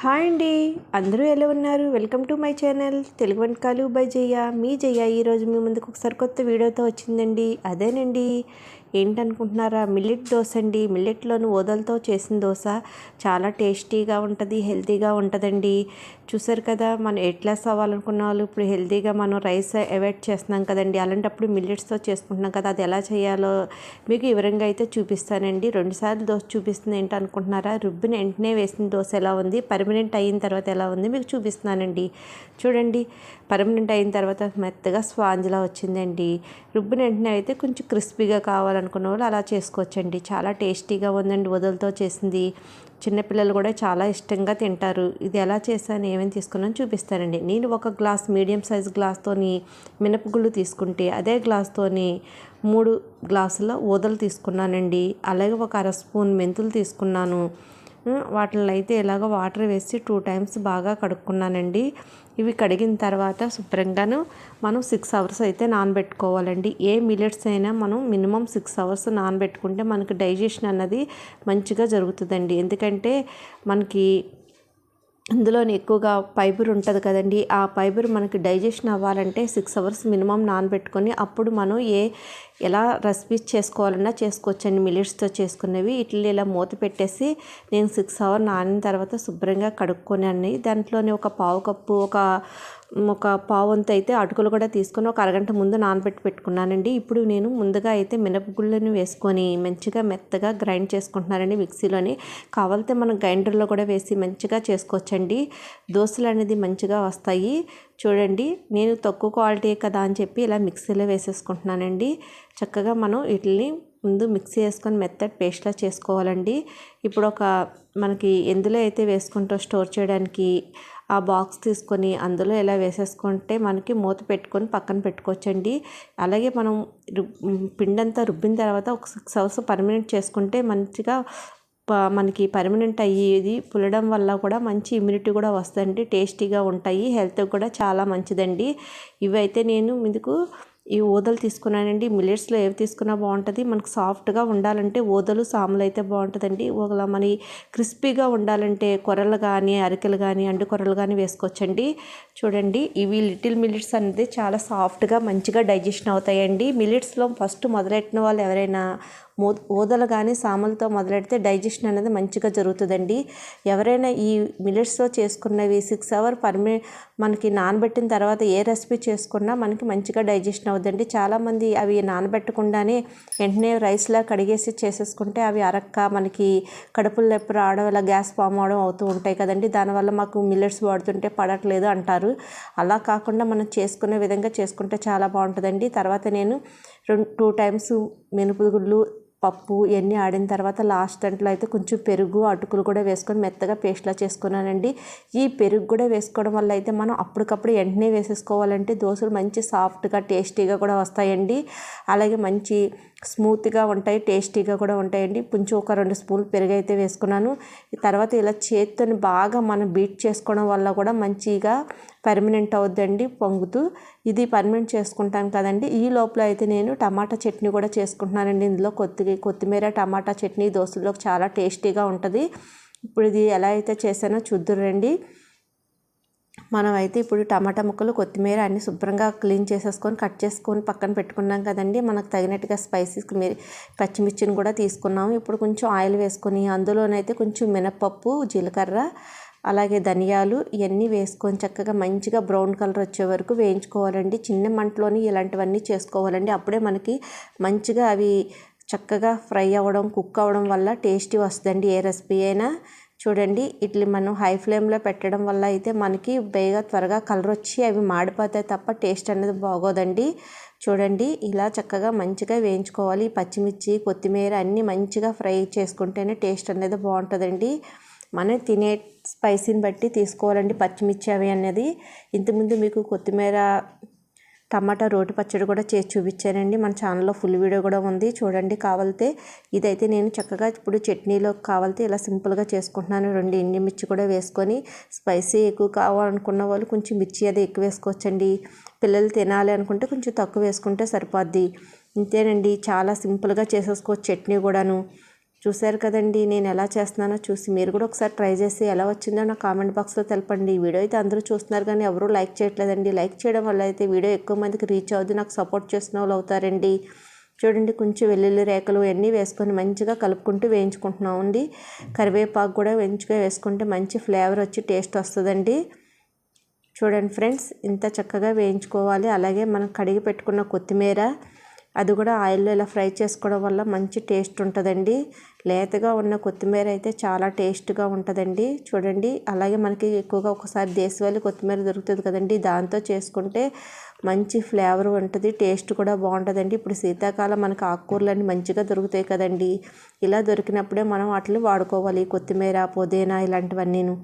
Hi అండి. అందరూ ఎలా ఉన్నారు? Welcome to my channel. Telugu వంటకాలు బై జయ్య మీ జయ్య ఈరోజు మీ ముందుకు ఒకసారి కొత్త వీడియోతో వచ్చిందండి. అదేనండి. ఏంటనుకుంటున్నారా? మిల్లెట్ దోశ అండి మిల్లెట్లోని ఓదలతో చేసిన దోశ చాలా టేస్టీగా ఉంటుంది హెల్తీగా ఉంటుందండి. చూసారు కదా మనం ఎట్లా క్లాస్ అవ్వాలనుకున్న వాళ్ళు ఇప్పుడు హెల్తీగా మనం రైస్ అవాయిడ్ చేస్తున్నాం కదండి. అలాంటప్పుడు మిల్లెట్స్తో చేసుకుంటున్నాం కదా అది ఎలా చేయాలో మీకు వివరంగా అయితే చూపిస్తానండి. రెండుసార్లు దోశ చూపిస్తుంది ఏంటి అనుకుంటున్నారా రుబ్బిన వెంటనే వేసిన దోశ ఎలా ఉంది? పర్మనెంట్ అయిన తర్వాత ఎలా ఉంది? మీకు చూపిస్తున్నానండి. చూడండి. పర్మనెంట్ అయిన తర్వాత మెత్తగా స్పాంజ్లా వచ్చిందండి. రుబ్బిన వెంటనే అయితే కొంచెం క్రిస్పీగా కావాలనుకున్న వాళ్ళు అలా చేసుకోవచ్చండి. చాలా టేస్టీగా ఉందండి వదులతో చేసింది. చిన్నపిల్లలు కూడా చాలా ఇష్టంగా తింటారు. ఇది ఎలా చేశాను ఏమేమి తీసుకున్నాను చూపిస్తానండి. నేను ఒక గ్లాస్ మీడియం సైజ్ గ్లాస్తోని మినపగుళ్ళు తీసుకుంటే అదే గ్లాస్తోని మూడు గ్లాసుల ఊదలు తీసుకున్నానండి. అలాగే ఒక అర స్పూన్ మెంతులు తీసుకున్నాను. వాటిని అయితే ఇలాగ వాటర్ వేసి టూ టైమ్స్ బాగా కడుక్కున్నానండి. ఇవి కడిగిన తర్వాత శుభ్రంగాను మనం సిక్స్ అవర్స్ అయితే నానబెట్టుకోవాలండి. ఏ మిలెట్స్ అయినా మనం మినిమం సిక్స్ అవర్స్ నానబెట్టుకుంటే మనకి డైజెషన్ అన్నది మంచిగా జరుగుతుందండి. ఎందుకంటే మనకి అందులోని ఎక్కువగా ఫైబర్ ఉంటుంది కదండి. ఆ ఫైబర్ మనకి డైజెషన్ అవ్వాలంటే సిక్స్ అవర్స్ మినిమం నానబెట్టుకొని అప్పుడు మనం ఏ ఎలా రెసిపీస్ చేసుకోవాలన్నా చేసుకోవచ్చండి. మిలిట్స్తో చేసుకునేవి ఇట్లా ఇలా మూత పెట్టేసి నేను సిక్స్ అవర్ నానిన తర్వాత శుభ్రంగా కడుక్కొని దాంట్లోనే ఒక పావు కప్పు ఒక ఒక పావు అంత అయితే అటుకులు కూడా తీసుకొని ఒక అరగంట ముందు నానబెట్టి పెట్టుకున్నానండి. ఇప్పుడు నేను ముందుగా అయితే మినపగుళ్ళను వేసుకొని మంచిగా మెత్తగా గ్రైండ్ చేసుకుంటున్నానండి మిక్సీలోని. కావాలితే మనం గ్రైండర్లో కూడా వేసి మంచిగా చేసుకోవచ్చండి. దోశలు అనేది మంచిగా వస్తాయి. చూడండి నేను తక్కువ క్వాలిటీ కదా అని చెప్పి ఇలా మిక్సీలో వేసేసుకుంటున్నానండి. చక్కగా మనం వీటిని ముందు మిక్సీ వేసుకొని మెత్తటి పేస్ట్లా చేసుకోవాలండి. ఇప్పుడు ఒక మనకి ఎందులో అయితే వేసుకుంటూ స్టోర్ చేయడానికి ఆ బాక్స్ తీసుకొని అందులో ఇలా వేసేసుకుంటే మనకి మూత పెట్టుకొని పక్కన పెట్టుకోవచ్చండి. అలాగే మనం పిండంతా రుబ్బిన తర్వాత ఒక సిక్స్ అవర్స్ పర్మనెంట్ చేసుకుంటే మంచిగా మనకి పర్మనెంట్ అయ్యేది పులడం వల్ల కూడా మంచి ఇమ్యూనిటీ కూడా వస్తుందండి. టేస్టీగా ఉంటాయి. హెల్త్ కూడా చాలా మంచిదండి. ఇవైతే నేను మీకు ఈ ఊదలు తీసుకున్నానండి. మిల్లెట్స్లో ఏవి తీసుకున్నా బాగుంటుంది. మనకు సాఫ్ట్గా ఉండాలంటే ఊదలు సాములు అయితే బాగుంటుందండి. ఒకలా మన క్రిస్పీగా ఉండాలంటే కొరలు కానీ అరికెలు కానీ అండు కొరలు కానీ వేసుకోవచ్చండి. చూడండి ఇవి లిటిల్ మిల్లెట్స్ అనేది చాలా సాఫ్ట్గా మంచిగా డైజెషన్ అవుతాయండి. మిల్లెట్స్లో ఫస్ట్ మొదలెట్టిన వాళ్ళు ఎవరైనా ఊదలు కానీ సామలతో మొదలెడితే డైజెషన్ అనేది మంచిగా జరుగుతుందండి. ఎవరైనా ఈ మిలెట్స్లో చేసుకున్నవి సిక్స్ అవర్ పర్మి మనకి నానబెట్టిన తర్వాత ఏ రెసిపీ చేసుకున్నా మనకి మంచిగా డైజెషన్ అవుతుందండి చాలామంది అవి నానబెట్టకుండానే వెంటనే రైస్లా కడిగేసి చేసేసుకుంటే అవి అరక్క మనకి కడుపులు నొప్పి రావడం ఇలా గ్యాస్ ఫామ్ అవడం అవుతూ ఉంటాయి కదండి. దానివల్ల మాకు మిల్లెట్స్ వాడుతుంటే పడట్లేదు అంటారు. అలా కాకుండా మనం చేసుకునే విధంగా చేసుకుంటే చాలా బాగుంటుందండి. తర్వాత నేను రెండు టూ టైమ్స్ మినపగుళ్ళు పప్పు ఇవన్నీ ఆడిన తర్వాత లాస్ట్ దాంట్లో అయితే కొంచెం పెరుగు అటుకులు కూడా వేసుకొని మెత్తగా పేస్ట్లా చేసుకున్నానండి. ఈ పెరుగు కూడా వేసుకోవడం వల్ల అయితే మనం అప్పటికప్పుడు వెంటనే వేసేసుకోవాలంటే దోశలు మంచి సాఫ్ట్గా టేస్టీగా కూడా వస్తాయండి. అలాగే మంచి స్మూత్గా ఉంటాయి టేస్టీగా కూడా ఉంటాయండి. కొంచెం ఒక రెండు స్పూన్లు పెరుగు అయితే వేసుకున్నాను తర్వాత ఇలా చేతితో బాగా మనం బీట్ చేసుకోవడం వల్ల కూడా మంచిగా పర్మనెంట్ అవుద్దండి పొంగుతూ. ఇది పర్మనెంట్ చేసుకుంటాను కదండి. ఈ లోపల అయితే నేను టమాటా చట్నీ కూడా చేసుకుంటున్నానండి. ఇందులో కొత్తి కొత్తిమీర టమాటా చట్నీ దోశలో చాలా టేస్టీగా ఉంటుంది. ఇప్పుడు ఇది ఎలా అయితే చేశానో చూద్దురండి. మనమైతే ఇప్పుడు టమాటా ముక్కలు కొత్తిమీర అన్ని శుభ్రంగా క్లీన్ చేసేసుకొని కట్ చేసుకొని పక్కన పెట్టుకున్నాం కదండి. మనకు తగినట్టుగా స్పైసీస్ మీరు పచ్చిమిర్చిని కూడా తీసుకున్నాము. ఇప్పుడు కొంచెం ఆయిల్ వేసుకొని అందులోనైతే కొంచెం మినపప్పు జీలకర్ర అలాగే ధనియాలు ఇవన్నీ వేసుకొని చక్కగా మంచిగా బ్రౌన్ కలర్ వచ్చే వరకు వేయించుకోవాలండి. చిన్న మంటలోని ఇలాంటివన్నీ చేసుకోవాలండి. అప్పుడే మనకి మంచిగా అవి చక్కగా ఫ్రై అవ్వడం కుక్ అవ్వడం వల్ల టేస్టీ వస్తుందండి. ఏ రెసిపీ అయినా చూడండి ఇట్లా మనం హై ఫ్లేమ్లో పెట్టడం వల్ల అయితే మనకి బేగా త్వరగా కలర్ వచ్చి అవి మాడిపోతాయి తప్ప టేస్ట్ అనేది బాగోదండి. చూడండి ఇలా చక్కగా మంచిగా వేయించుకోవాలి. పచ్చిమిర్చి కొత్తిమీర అన్నీ మంచిగా ఫ్రై చేసుకుంటేనే టేస్ట్ అనేది బాగుంటుందండి. మనం తినే స్పైసీని బట్టి తీసుకోవాలండి పచ్చిమిర్చి అవి అనేది. ఇంతకుముందు మీకు కొత్తిమీర టమాటా రోటి పచ్చడి కూడా చేసి చూపించానండి. మన ఛానల్లో ఫుల్ వీడియో కూడా ఉంది. చూడండి కావాలితే ఇదైతే నేను చక్కగా ఇప్పుడు చట్నీలో కావాలితే ఇలా సింపుల్గా చేసుకుంటున్నాను. రెండు ఎండి మిర్చి కూడా వేసుకొని స్పైసీ ఎక్కువ కావాలనుకున్న వాళ్ళు కొంచెం మిర్చి అది ఎక్కువ వేసుకోవచ్చండి. పిల్లలు తినాలి అనుకుంటే కొంచెం తక్కువ వేసుకుంటే సరిపోద్ది. ఇంతేనండి. చాలా సింపుల్గా చేసేసుకోవచ్చు చట్నీ కూడాను. చూశారు కదండి నేను ఎలా చేస్తున్నానో చూసి మీరు కూడా ఒకసారి ట్రై చేసి ఎలా వచ్చిందో నా కామెంట్ బాక్స్లో తెలపండి. ఈ వీడియో అయితే అందరూ చూస్తున్నారు కానీ ఎవరూ లైక్ చేయట్లేదండి. లైక్ చేయడం వల్ల అయితే వీడియో ఎక్కువ మందికి రీచ్ అవుద్ది నాకు సపోర్ట్ చేసిన వాళ్ళు అవుతారండి. చూడండి కొంచెం వెల్లుల్లి రేఖలు అన్నీ వేసుకొని మంచిగా కలుపుకుంటూ వేయించుకుంటున్నాం అండి. కరివేపాకు కూడా మంచిగా వేసుకుంటే మంచి ఫ్లేవర్ వచ్చి టేస్ట్ వస్తుందండి. చూడండి ఫ్రెండ్స్ ఇంత చక్కగా వేయించుకోవాలి. అలాగే మనం కడిగి పెట్టుకున్న కొత్తిమీర అది కూడా ఆయిల్లో ఇలా ఫ్రై చేసుకోవడం వల్ల మంచి టేస్ట్ ఉంటుందండి. లేతగా ఉన్న కొత్తిమీర అయితే చాలా టేస్ట్గా ఉంటుందండి. చూడండి అలాగే మనకి ఎక్కువగా ఒకసారి దేశవాళీ కొత్తిమీర దొరుకుతుంది కదండి. దాంతో చేసుకుంటే మంచి ఫ్లేవర్ ఉంటుంది టేస్ట్ కూడా బాగుంటుందండి. ఇప్పుడు శీతాకాలం మనకు ఆకుకూరలన్నీ మంచిగా దొరుకుతాయి కదండి. ఇలా దొరికినప్పుడే మనం వాటిని వాడుకోవాలి. కొత్తిమీర పుదీనా ఇలాంటివన్నీను.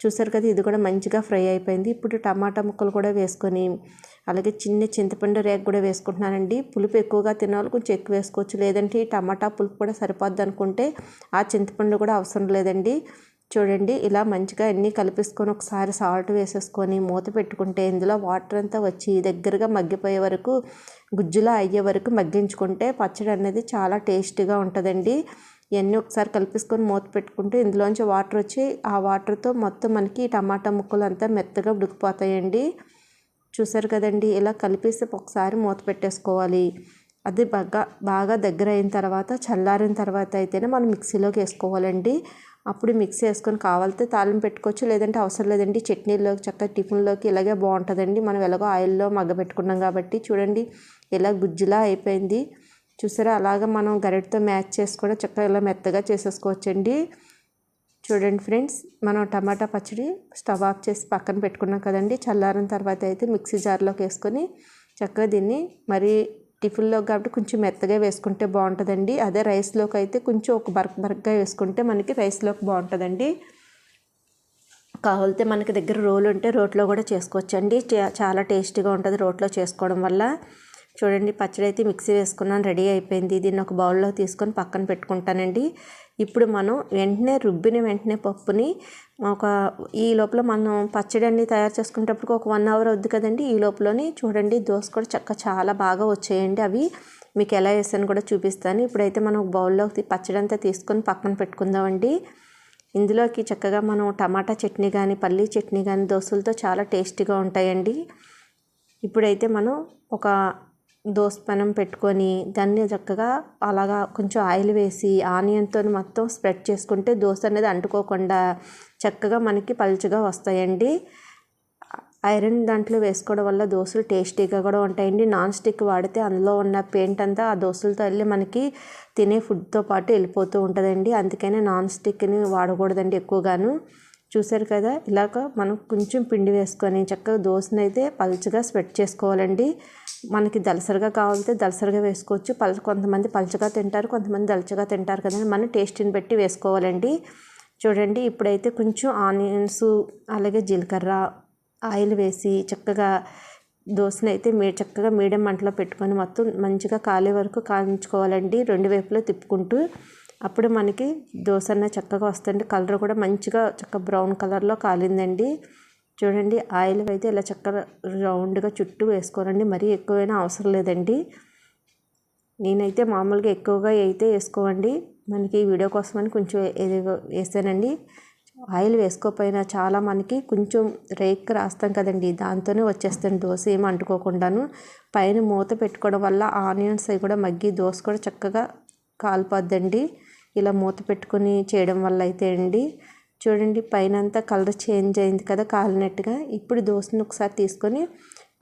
చూసారు కదా ఇది కూడా మంచిగా ఫ్రై అయిపోయింది. ఇప్పుడు టమాటా ముక్కలు కూడా వేసుకొని అలాగే చిన్న చింతపండు రేగ కూడా వేసుకుంటున్నానండి. పులుపు ఎక్కువగా తినాలి కొంచెం ఎక్కువ వేసుకోవచ్చు. లేదంటే ఈ టమాటా పులుపు కూడా సరిపోద్ది అనుకుంటే ఆ చింతపండు కూడా అవసరం లేదండి. చూడండి ఇలా మంచిగా అన్నీ కలిపేసుకొని ఒకసారి సాల్ట్ వేసేసుకొని మూత పెట్టుకుంటే ఇందులో వాటర్ అంతా వచ్చి దగ్గరగా మగ్గిపోయే వరకు గుజ్జులా అయ్యే వరకు మగ్గించుకుంటే పచ్చడి అనేది చాలా టేస్టీగా ఉంటుందండి. ఇవన్నీ ఒకసారి కలిపేసుకొని మూత పెట్టుకుంటే ఇందులోంచి వాటర్ వచ్చి ఆ వాటర్తో మొత్తం మనకి టమాటా ముక్కలు అంతా మెత్తగా ఉడికిపోతాయండి. చూసారు కదండి? ఇలా కలిపేసి ఒకసారి మూత పెట్టేసుకోవాలి. అది బాగా బాగా దగ్గర అయిన తర్వాత చల్లారిన తర్వాత అయితేనే మనం మిక్సీలోకి వేసుకోవాలండి. అప్పుడు మిక్సీ వేసుకొని కావాలితే తాళం పెట్టుకోవచ్చు. లేదంటే అవసరం లేదండి. చట్నీలోకి చక్కగా టిఫిన్లోకి ఇలాగే బాగుంటుందండి. మనం ఎలాగో ఆయిల్లో మగ్గ పెట్టుకున్నాం కాబట్టి చూడండి ఇలా గుజ్జులా అయిపోయింది. చూసారా? అలాగ మనం గరిటతో మ్యాచ్ చేసి కూడా చక్కగా ఇలా మెత్తగా చేసేసుకోవచ్చండి. చూడండి ఫ్రెండ్స్ మనం టమాటా పచ్చడి స్టవ్ ఆఫ్ చేసి పక్కన పెట్టుకున్నాం కదండి. చల్లారిన తర్వాత అయితే మిక్సీ జార్లోకి వేసుకొని చక్కగా దీన్ని మరి టిఫిన్లో కాబట్టి కొంచెం మెత్తగా వేసుకుంటే బాగుంటుందండి. అదే రైస్లోకి అయితే కొంచెం ఒక బర్క్ బర్క్గా వేసుకుంటే మనకి రైస్లోకి బాగుంటుందండి. కావాలితే మనకి దగ్గర రోలు ఉంటే రోట్లో కూడా చేసుకోవచ్చండి. చాలా టేస్టీగా ఉంటుంది రోట్లో చేసుకోవడం వల్ల. చూడండి పచ్చడి అయితే మిక్సీ వేసుకున్నాను రెడీ అయిపోయింది. దీన్ని ఒక బౌల్లో తీసుకొని పక్కన పెట్టుకుంటానండి. ఇప్పుడు మనం వెంటనే రుబ్బిన వెంటనే పప్పుని ఒక ఈ లోపల మనం పచ్చడి అన్ని తయారు చేసుకునేటప్పుడు ఒక వన్ అవర్ అవుద్ది కదండి. ఈ లోపలని చూడండి దోశ కూడా చక్క చాలా బాగా వచ్చేయండి అవి. మీకు ఎలా వేసాను కూడా చూపిస్తాను. ఇప్పుడైతే మనం బౌల్లో పచ్చడి అంతా తీసుకొని పక్కన పెట్టుకుందామండి. ఇందులోకి చక్కగా మనం టమాటా చట్నీ కానీ పల్లీ చట్నీ కానీ దోశలతో చాలా టేస్టీగా ఉంటాయండి. ఇప్పుడైతే మనం ఒక దోసపెనం పెట్టుకొని దాన్ని చక్కగా అలాగా కొంచెం ఆయిల్ వేసి ఆనియన్తో మొత్తం స్ప్రెడ్ చేసుకుంటే దోశ అనేది అంటుకోకుండా చక్కగా మనకి పలుచగా వస్తాయండి. ఐరన్ దాంట్లో వేసుకోవడం వల్ల దోశలు టేస్టీగా కూడా ఉంటాయండి. నాన్ స్టిక్ వాడితే అందులో ఉన్న పెయింట్ అంతా ఆ దోశలతో వెళ్ళి మనకి తినే ఫుడ్తో పాటు వెళ్ళిపోతూ ఉంటుందండి. అందుకనే నాన్ స్టిక్ని వాడకూడదండి ఎక్కువగాను. చూసారు కదా ఇలాగ మనం కొంచెం పిండి వేసుకొని చక్కగా దోశనైతే అయితే పలుచగా స్ప్రెడ్ చేసుకోవాలండి. మనకి దలసరిగా కావాలంటే దలసరిగా వేసుకోవచ్చు. పల్ కొంతమంది పలుచగా తింటారు కొంతమంది దలచగా తింటారు కదా మనం టేస్ట్ని బట్టి వేసుకోవాలండి. చూడండి ఇప్పుడైతే కొంచెం ఆనియన్స్ అలాగే జీలకర్ర ఆయిల్ వేసి చక్కగా దోశను అయితే మీ చక్కగా మీడియం మంటలో పెట్టుకొని మొత్తం మంచిగా కాలే వరకు కాల్చుకోవాలండి. రెండు వైపులో తిప్పుకుంటూ. అప్పుడు మనకి దోశ అన్న చక్కగా వస్తుంది. కలర్ కూడా మంచిగా చక్కగా బ్రౌన్ కలర్లో కాలిందండి. చూడండి ఆయిల్ అయితే ఇలా చక్కగా రౌండ్గా చుట్టూ వేసుకోరండి మరీ ఎక్కువైనా అవసరం లేదండి. నేనైతే మామూలుగా ఎక్కువగా అయితే వేసుకోవండి. మనకి వీడియో కోసమని కొంచెం వేసానండి. ఆయిల్ వేసుకోకపోయినా చాలా మనకి కొంచెం రేక్ రాస్తాం కదండి. దాంతోనే వచ్చేస్తాను దోశ ఏమి అంటుకోకుండాను. పైన మూత పెట్టుకోవడం వల్ల ఆనియన్స్ అవి కూడా మగ్గి దోశ కూడా చక్కగా కాలిపోద్దండి. ఇలా మూత పెట్టుకొని చేయడం వల్ల అయితే అండి. చూడండి పైన అంతా కలర్ చేంజ్ అయింది కదా కాలినట్టుగా ఇప్పుడు దోశను ఒకసారి తీసుకొని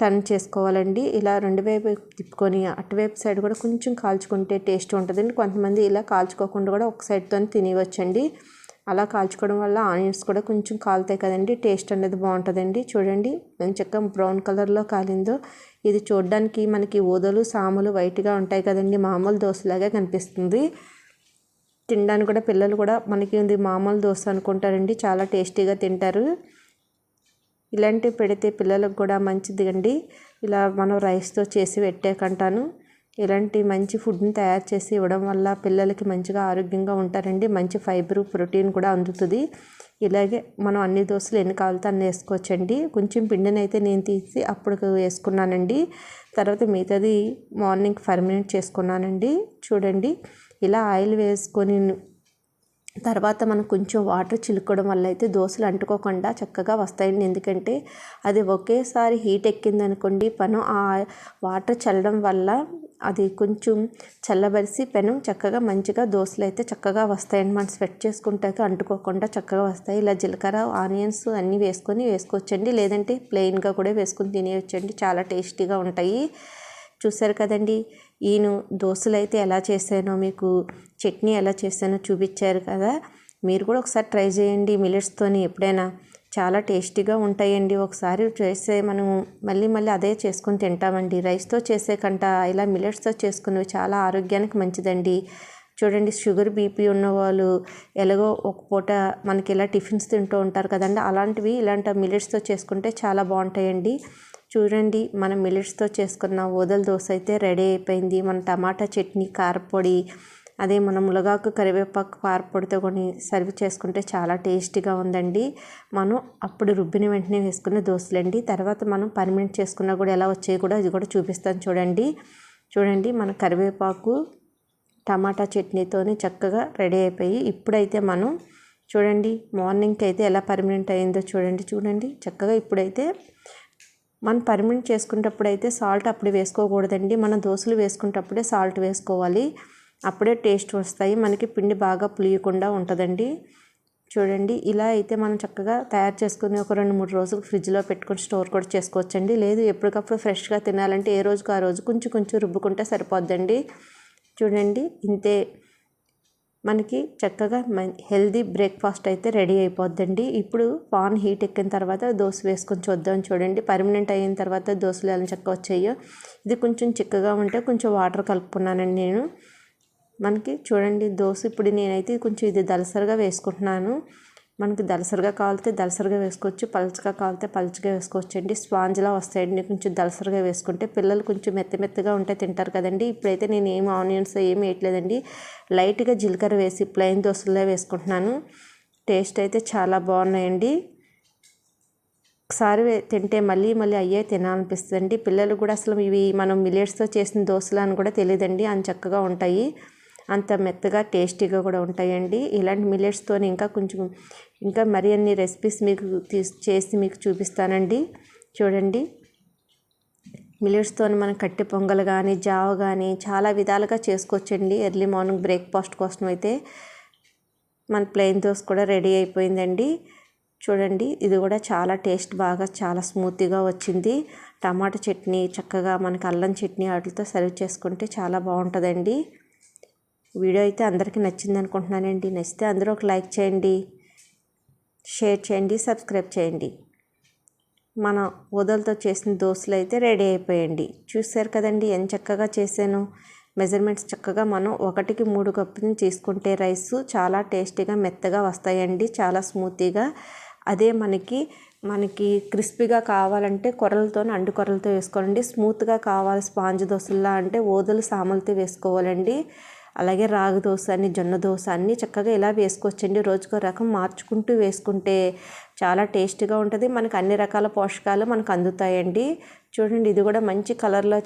టర్న్ చేసుకోవాలండి. ఇలా రెండు వైపు తిప్పుకొని అటువైపు సైడ్ కూడా కొంచెం కాల్చుకుంటే టేస్ట్ ఉంటుందండి. కొంతమంది ఇలా కాల్చుకోకుండా కూడా ఒక సైడ్తో తినేవచ్చండి అలా కాల్చుకోవడం వల్ల ఆనియన్స్ కూడా కొంచెం కాలుతాయి కదండి టేస్ట్ అనేది బాగుంటుందండి. చూడండి చక్కగా బ్రౌన్ కలర్లో కాలిందో. ఇది చూడడానికి మనకి ఊదలు సాములు వైట్గా ఉంటాయి కదండి మామూలు దోశలాగా కనిపిస్తుంది. తినడానికి కూడా పిల్లలు కూడా మనకి ఉంది మామూలు దోశ అనుకుంటారండి. చాలా టేస్టీగా తింటారు. ఇలాంటివి పెడితే పిల్లలకు కూడా మంచిది అండి. ఇలా మనం రైస్తో చేసి పెట్టేకంటాను. ఇలాంటి మంచి ఫుడ్ని తయారు చేసి ఇవ్వడం వల్ల పిల్లలకి మంచిగా ఆరోగ్యంగా ఉంటారండి. మంచి ఫైబర్ ప్రోటీన్ కూడా అందుతుంది. ఇలాగే మనం అన్ని దోశలు ఎన్ని కావాలితే అన్ని వేసుకోవచ్చండి. కొంచెం పిండిని అయితే నేను తీసి అప్పుడు వేసుకున్నానండి. తర్వాత మిగతాది మార్నింగ్ ఫర్మినేట్ చేసుకున్నానండి. చూడండి. ఇలా ఆయిల్ వేసుకొని తర్వాత మనం కొంచెం వాటర్ చిలుకోవడం వల్ల అయితే దోశలు అంటుకోకుండా చక్కగా వస్తాయండి. ఎందుకంటే అది ఒకేసారి హీట్ ఎక్కింది అనుకోండి పెనం ఆ వాటర్ చల్లడం వల్ల అది కొంచెం చల్లబరిసి పెనం చక్కగా మంచిగా దోశలు అయితే చక్కగా వస్తాయండి. మనం స్వెట్ చేసుకుంటే అంటుకోకుండా చక్కగా వస్తాయి. ఇలా జీలకర్ర ఆనియన్స్ అన్నీ వేసుకొని వేసుకోవచ్చండి. లేదంటే ప్లెయిన్గా కూడా వేసుకొని తినేయొచ్చండి. చాలా టేస్టీగా ఉంటాయి. చూసారు కదండి. నేను దోశలు అయితే ఎలా చేశానో మీకు చట్నీ ఎలా చేశానో చూపించారు కదా. మీరు కూడా ఒకసారి ట్రై చేయండి. మిల్లెట్స్తోని ఎప్పుడైనా చాలా టేస్టీగా ఉంటాయండి. ఒకసారి చేస్తే మనం మళ్ళీ మళ్ళీ అదే చేసుకొని తింటామండి. రైస్తో చేసే కంట ఇలా మిలెట్స్తో చేసుకునేవి చాలా ఆరోగ్యానికి మంచిదండి. చూడండి షుగర్ బీపీ ఉన్నవాళ్ళు ఎలాగో ఒక పూట మనకి ఇలా టిఫిన్స్ తింటూ ఉంటారు కదండి. అలాంటివి ఇలాంటి మిలెట్స్తో చేసుకుంటే చాలా బాగుంటాయండి. చూడండి మనం మిల్లెట్స్తో చేసుకున్న ఓదల దోశ అయితే రెడీ అయిపోయింది. మన టమాటా చట్నీ కారపొడి అదే మనం ములగాకు కరివేపాకు కారపొడితో కొని సర్వ్ చేసుకుంటే చాలా టేస్టీగా ఉందండి. మనం అప్పుడు రుబ్బిన వెంటనే వేసుకున్న దోశలండి. తర్వాత మనం పర్మనెంట్ చేసుకున్నా కూడా ఎలా వచ్చాయి కూడా ఇది కూడా చూపిస్తాను చూడండి. చూడండి మన కరివేపాకు టమాటా చట్నీతోనే చక్కగా రెడీ అయిపోయి ఇప్పుడైతే మనం చూడండి మార్నింగ్కి అయితే ఎలా పర్మనెంట్ అయిందో చూడండి చూడండి చక్కగా ఇప్పుడైతే మనం పర్మిట్ చేసుకునేటప్పుడు అయితే సాల్ట్ అప్పుడు వేసుకోకూడదండి. మనం దోశలు వేసుకునేటప్పుడే సాల్ట్ వేసుకోవాలి. అప్పుడే టేస్ట్ వస్తాయి. మనకి పిండి బాగా పులియకుండా ఉంటుందండి. చూడండి ఇలా అయితే మనం చక్కగా తయారు చేసుకుని ఒక రెండు మూడు రోజులు ఫ్రిడ్జ్లో పెట్టుకొని స్టోర్ కూడా చేసుకోవచ్చండి. లేదు ఎప్పటికప్పుడు ఫ్రెష్గా తినాలంటే ఏ రోజుకు ఆ రోజు కొంచెం కొంచెం రుబ్బుకుంటే సరిపోద్దండి. చూడండి ఇంతే మనకి చక్కగా హెల్దీ బ్రేక్ఫాస్ట్ అయితే రెడీ అయిపోద్దండి. ఇప్పుడు పాన్ హీట్ ఎక్కిన తర్వాత దోశ వేసుకొని చూద్దాం చూడండి. పర్మనెంట్ అయిన తర్వాత దోశలు ఎలా చక్కగా వచ్చాయో. ఇది కొంచెం చిక్కగా ఉంటే కొంచెం వాటర్ కలుపుకున్నానండి నేను. మనకి చూడండి దోశ ఇప్పుడు నేనైతే కొంచెం ఇది దలసరిగా వేసుకుంటున్నాను. మనకి దలసరిగా కావాలితే దలసరిగా వేసుకోవచ్చు పలుచగా కావాలితే పలుచగా వేసుకోవచ్చు అండి స్పాంజ్లా వస్తాయండి. కొంచెం దలసరిగా వేసుకుంటే పిల్లలు కొంచెం మెత్త మెత్తగా ఉంటే తింటారు కదండి. ఇప్పుడైతే నేను ఏం ఆనియన్స్ ఏమి వేయట్లేదండి. లైట్గా జీలకర్ర వేసి ప్లెయిన్ దోశల్లో వేసుకుంటున్నాను. టేస్ట్ అయితే చాలా బాగున్నాయండి. ఒకసారి తింటే మళ్ళీ మళ్ళీ అయ్యే తినాలనిపిస్తుంది పిల్లలు కూడా అసలు ఇవి మనం మిలేట్స్తో చేసిన దోశలు అని కూడా తెలియదండి. అని చక్కగా ఉంటాయి. అంత మెత్తగా టేస్టీగా కూడా ఉంటాయండి. ఇలాంటి మిల్లెట్స్తో ఇంకా కొంచెం ఇంకా మరి అన్ని రెసిపీస్ మీకు తీసి చేసి మీకు చూపిస్తానండి. చూడండి. మిల్లెట్స్తో మనం కట్టె పొంగల్ కానీ జావ కానీ చాలా విధాలుగా చేసుకోవచ్చండి. ఎర్లీ మార్నింగ్ బ్రేక్ఫాస్ట్ కోసం అయితే మన ప్లెయిన్ దోశ కూడా రెడీ అయిపోయిందండి. చూడండి. ఇది కూడా చాలా టేస్ట్ బాగా చాలా స్మూత్గా వచ్చింది. టమాటా చట్నీ చక్కగా మనకి అల్లం చట్నీ వాటితో సర్వ్ చేసుకుంటే చాలా బాగుంటుందండి. వీడియో అయితే అందరికీ నచ్చింది అనుకుంటున్నానండి. నచ్చితే అందరూ ఒక లైక్ చేయండి షేర్ చేయండి సబ్స్క్రైబ్ చేయండి. మన ఊదలతో చేసిన దోశలు అయితే రెడీ అయిపోయండి. చూశారు కదండి ఎంత చక్కగా చేశాను. మెజర్మెంట్స్ చక్కగా మనం ఒకటికి మూడు కప్పుని తీసుకుంటే రైస్ చాలా టేస్టీగా మెత్తగా వస్తాయండి చాలా స్మూతీగా. అదే మనకి మనకి క్రిస్పీగా కావాలంటే కొరలతో అండు కొరలతో వేసుకోవాలండి. స్మూత్గా కావాలి స్పాంజ్ దోశల్లా అంటే ఓదలు సామలతో వేసుకోవాలండి. అలాగే రాగి దోశ అని జొన్న దోశ అన్నీ చక్కగా ఇలా వేసుకోవచ్చండి. రోజుకో రకం మార్చుకుంటూ వేసుకుంటే చాలా టేస్ట్గా ఉంటుంది. మనకు అన్ని రకాల పోషకాలు మనకు అందుతాయండి. చూడండి ఇది కూడా మంచి కలర్లో